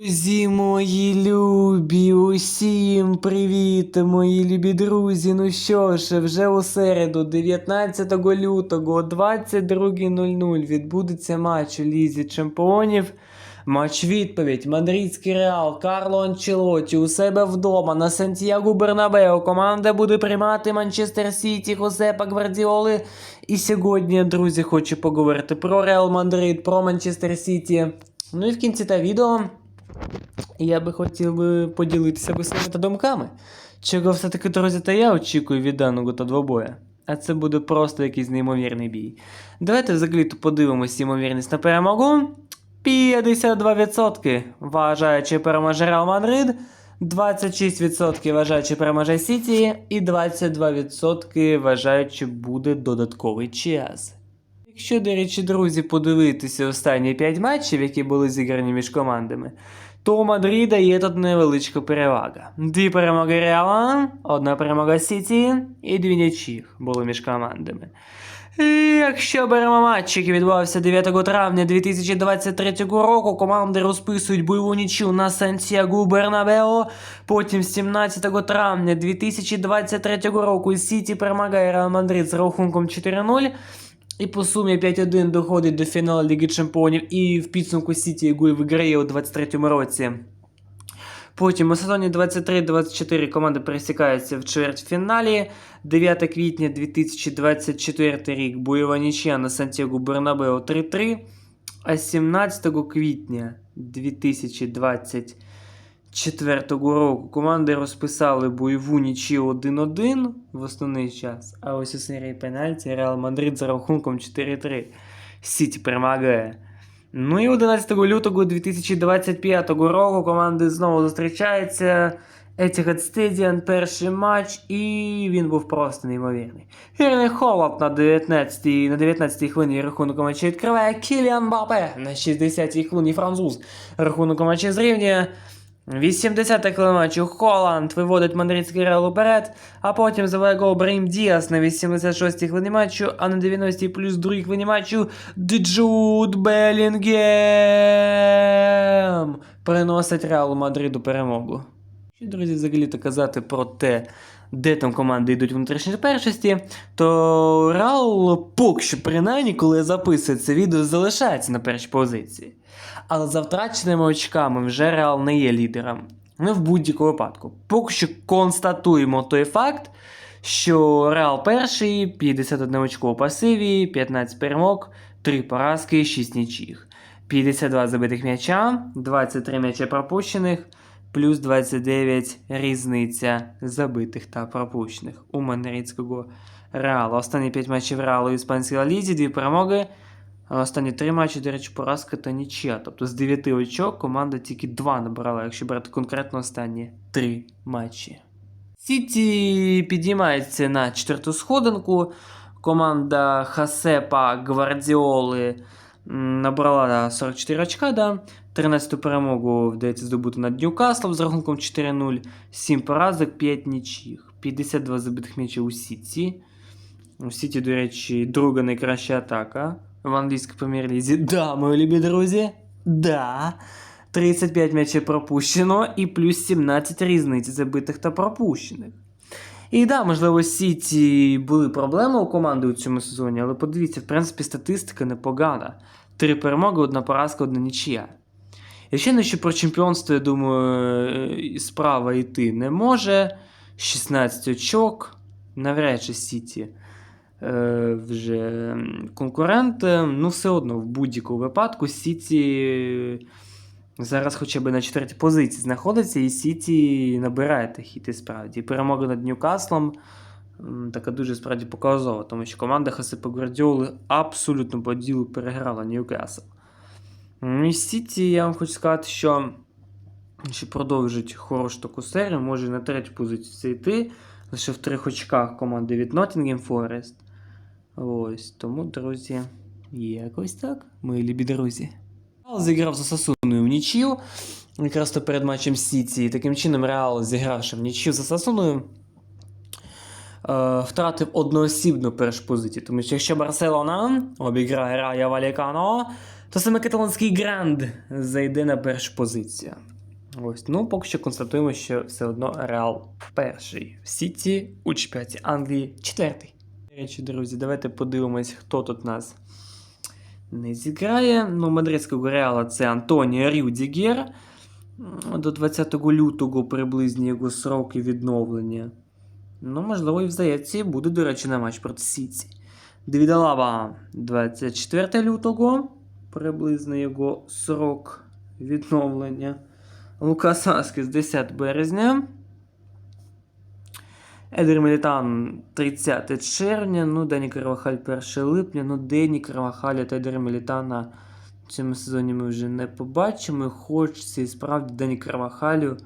Друзі мої любі, усім привіт, мої любі друзі. Ну що ж, вже у середу, 19 лютого, о 22.00 відбудеться матч у Лізі Чемпіонів. Матч відповідь. Мадридський Реал, Карло Анчелоті у себе вдома на Сантьягу Бернабео. Команда буде приймати Манчестер Сіті, Хосепа Гвардіоли. І сьогодні, друзі, хочу поговорити про Реал Мадрид, про Манчестер Сіті. Ну і в кінці та відео я би хотів би поділитися би своїми та думками. Чого все-таки, друзі, та я очікую від даного та двобоя. А це буде просто якийсь неймовірний бій. Давайте взагалі то подивимось ймовірність на перемогу. 52% вважаючи переможе Реал Мадрид, 26% вважаючи переможе Сіті, і 22% вважаючи буде додатковий час. Якщо, до речі, друзі, подивитися останні 5 матчів, які були зіграні між командами, то у Мадріда є тут невеличка перевага. Дві перемоги Реала, одна перемога Сіті і дві нічих були між командами. І Якщо беремо матч, який відбувався 9 травня 2023 року, команди розписують бойову нічю на Сантьягу Бернабео. Потім 17 травня 2023 року Сіті перемагає Реал Мадрид з рахунком 4-0. І по сумі 5-1 доходить до фіналу Ліги Чемпіонів і в підсумку Сіті яку і виграє у 23-му році. Потім у сезоні 23-24 команди пересікаються в чвертьфіналі. 9 квітня 2024 рік бойова нічия на Сантьяго Бернабео 3-3. А 17 квітня 2024 року команди розписали бойову нічию 1-1 в основний час. А ось у серії пенальті Реал Мадрид за рахунком 4-3. Сіті перемагає. Ну і 11 лютого 2025 року команди знову зустрічаються. Etihad Stadium, перший матч, і він був просто неймовірний. Гірний Холод на 19-й на 19 хвилині рахунок матчу відкриває Кіліан Бапе на 60-й хвилині француз. Рахунок матчу зрівнює. 80-та хвилина Холланд виводить мадридський Реал уперед, а потім заває гол Брейм Діас на 86-й хвилині матчу, а на 90-й плюс другій хвилині матчу Джуд Белінгем приносить Реалу Мадриду перемогу. Що, друзі, взагалі-то казати про те, де там команди йдуть в внутрішній першості, то Реал поки що, принаймні, коли я записую це відео, залишається на першій позиції. Але за втраченими очками вже Реал не є лідером. Ну, в будь-якому випадку. Поки що констатуємо той факт, що Реал перший, 51 очко у пасиві, 15 перемог, 3 поразки, 6 нічих. 52 забитих м'яча, 23 м'яча пропущених, плюс 29 різниця забитих та пропущених у мадридського Реала. Останні 5 матчів Реалу в іспанській Лізі, 2 перемоги. Останні 3 матчі, до речі, поразка та нічия. Тобто з 9 очок команда тільки 2 набрала, якщо брати конкретно останні 3 матчі. Сіті підіймається на четверту сходинку. Команда Хасепа Гвардіоли набрала 44 очка, да? 13-ту перемогу вдається здобути над Ньюкаслом з рахунком 4-0, 7 поразок, 5 нічих, 52 забитих м'ячів у Сіті. У Сіті, до речі, друга найкраща атака в англійській прем'єр-лізі. Да, мої любі друзі. Да. 35 м'ячів пропущено і плюс 17 різниць забитих та пропущених. І да, можливо, Сіті були проблеми у команди у цьому сезоні, але подивіться, в принципі, статистика непогана. Три перемоги, одна поразка, одна нічия. Якщо не що про чемпіонство, я думаю, е, справа йти не може. 16 очок, навряд чи Сіті е, вже конкурент. Ну, все одно, в будь-якому випадку, Сіті зараз хоча б на четвертій позиції знаходиться, і Сіті набирає хід і справді. Перемога над Ньюкаслом така дуже справді показова, тому що команда Хасипа Гвардіоли абсолютно по ділу переграла Ньюкасл. Ну, І Сіті, я вам хочу сказати, що ще продовжить хорошу таку серію, може на третю позицію йти. Лише в трьох очках команди від Nottingham Forest. Ось, тому, друзі, якось так, мої любі друзі. Зіграв за Сасуною в нічию. Якраз то перед матчем Сіті. І таким чином Реал, зігравши в нічию за Сасуною, е, втратив одноосібну першу позицію. Тому що якщо Барселона обіграє Рая Валікано, то саме каталонський гранд зайде на першу позицію. Ось, ну поки що констатуємо, що все одно Реал перший. В Сіті у чемпіонаті Англії четвертий. До речі, друзі, давайте подивимось, хто тут нас не зіграє. Ну, мадридського Реала це Антоніо Рюдігер. До 20 лютого приблизні його сроки відновлення. Ну, можливо, і в заявці буде, до речі, на матч проти Сіті. Девідалава 24 лютого, приблизно його срок відновлення. Лукас Аскес 10 березня. Едер Мілітан 30 червня, ну Дені Карвахаль 1 липня, ну Дені Карвахаля та Едера Мілітана в цьому сезоні ми вже не побачимо. Хочеться і справді Дені Карвахалю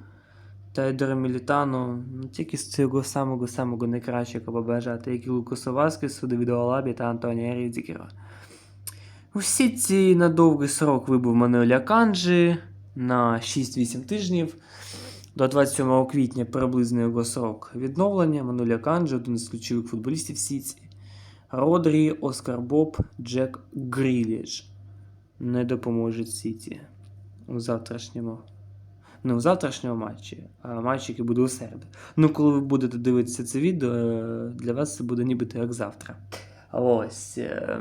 та Едера Мілітану, ну тільки з цього самого самого найкращого побажати, як і Лукасу Васкесу, Давіду Алабі та Антонія Рідзікера. Усі ці на довгий срок вибув Мануеля Канджі на 6-8 тижнів. До 27 квітня приблизно його срок відновлення. Мануля Канджі, один із ключових футболістів Сіті. Родрі, Оскар Боб, Джек Гріліш. Не допоможуть Сіті у завтрашньому. Не у завтрашньому матчі, а матч, який буде у середу. Ну, коли ви будете дивитися це відео, е, для вас це буде нібито як завтра. Ось. е,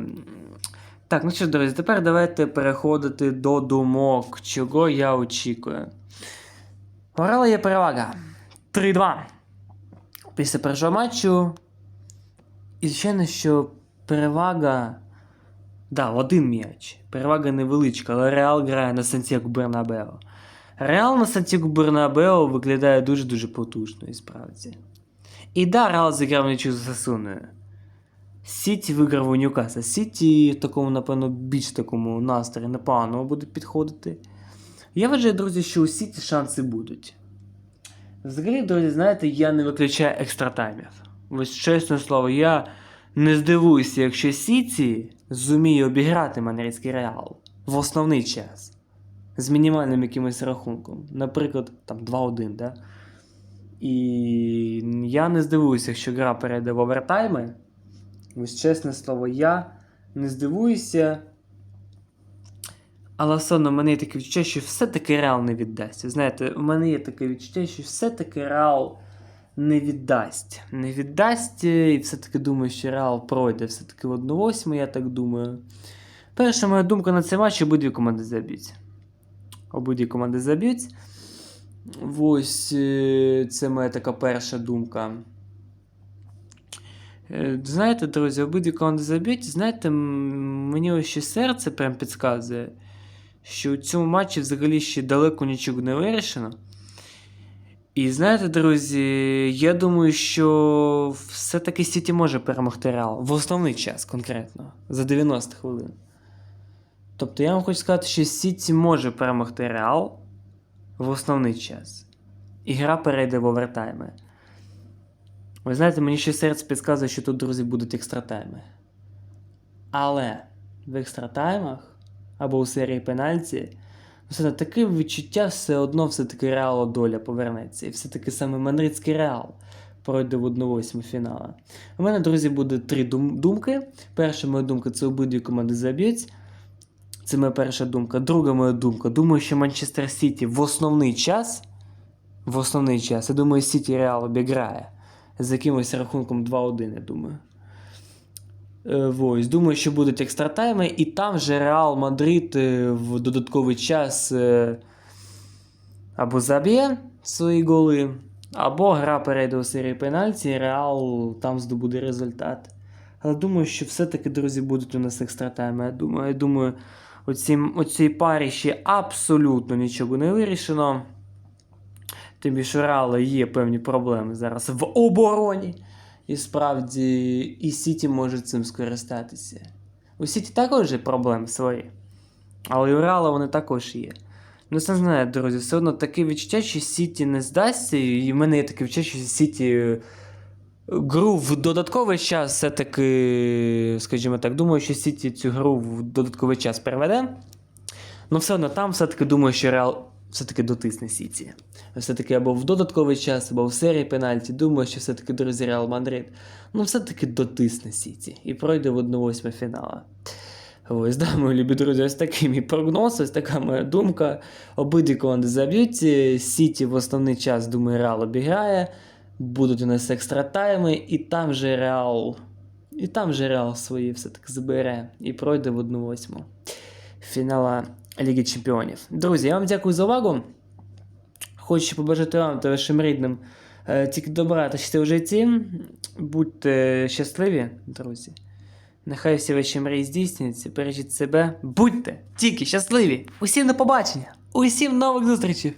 Так, ну що ж, друзі, тепер давайте переходити до думок, чого я очікую. У Реала є перевага 3-2 після першого матчу. І звичайно, що перевага. Да, один м'яч. Перевага невеличка, але Реал грає на Сантьяго Бернабео. Реал на Сантьяго Бернабео виглядає дуже-дуже потужно, і справді. І да, Реал зіграв нічого з Сасуною. Сіті виграв у Ньюкасла. Сіті в такому, напевно, більш такому настрої непоганому буде підходити. Я вважаю, друзі, що у Сіті шанси будуть. Взагалі, друзі, знаєте, я не виключаю екстратаймів. Ось чесне слово, я не здивуюся, якщо Сіті зуміє обіграти Манрійський Реал в основний час. З мінімальним якимось рахунком. Наприклад, там 2-1, да? І я не здивуюся, якщо гра перейде в овертайми. Ось чесне слово, я не здивуюся. Але все одно в мене є таке відчуття, що все-таки Реал не віддасть. Знаєте, у мене є таке відчуття, що все-таки Реал не віддасть. Не віддасть, і все-таки думаю, що Реал пройде все-таки в 1-8, я так думаю. Перша моя думка на цей матч обидві команди заб'ють. Обидві команди заб'ють. Ось е, це моя така перша думка. Е, Знаєте, друзі, обидві команди заб'ють. Знаєте, мені ось ще серце прям підказує, що у цьому матчі взагалі ще далеко нічого не вирішено. І знаєте, друзі, я думаю, що все-таки Сіті може перемогти Реал в основний час конкретно, за 90 хвилин. Тобто я вам хочу сказати, що Сіті може перемогти Реал в основний час. І гра перейде в овертайми. Ви знаєте, мені ще серце підказує, що тут, друзі, будуть екстратайми. Але в екстратаймах або у серії пенальті, все одно таке відчуття все одно все-таки реало доля повернеться. І все-таки саме Мадридський реал пройде в 1-8 фінала. У мене, друзі, буде три дум- думки. Перша моя думка це обидві команди заб'ють. Це моя перша думка. Друга моя думка. Думаю, що Манчестер Сіті в основний час. В основний час, я думаю, Сіті Реал обіграє з якимось рахунком 2-1, я думаю. Е, Ось, думаю, що будуть екстратайми, і там же Реал Мадрид е, в додатковий час е, або заб'є свої голи, або гра перейде у серії пенальті, і Реал там здобуде результат. Але думаю, що все-таки, друзі, будуть у нас екстратайми. Я думаю, я думаю, у цій, у цій парі ще абсолютно нічого не вирішено. Тим більше у Реала є певні проблеми зараз в обороні. І справді і Сіті може цим скористатися. У Сіті також є проблеми свої. Але і у Реала вони також є. Ну, це знаю, друзі, все одно таке відчуття, що Сіті не здасться, і в мене є таке відчуття, що Сіті е, гру в додатковий час все-таки, скажімо так, думаю, що Сіті цю гру в додатковий час переведе. Ну, все одно там все-таки думаю, що Реал все-таки дотисне Сіті. Все-таки або в додатковий час, або в серії пенальті. Думаю, що все-таки друзі Реал Мадрид. Ну, все-таки дотисне Сіті і пройде в 1-8 фінала. Ось, да, мої любі друзі, ось такий мій прогноз, ось така моя думка. Обидві команди заб'ють. Сіті в основний час, думаю, Реал обіграє. Будуть у нас екстра тайми, і там вже Реал. І там вже Реал свої все-таки забере і пройде в 1-8 фінала Ліги Чемпіонів. Друзі, я вам дякую за увагу. Хочу побажати вам та вашим рідним е, тільки добра та щастя в житті. Будьте щасливі, друзі. Нехай всі ваші мрії здійсняться, бережіть себе. Будьте тільки щасливі! Усім до побачення! Усім нових зустрічей!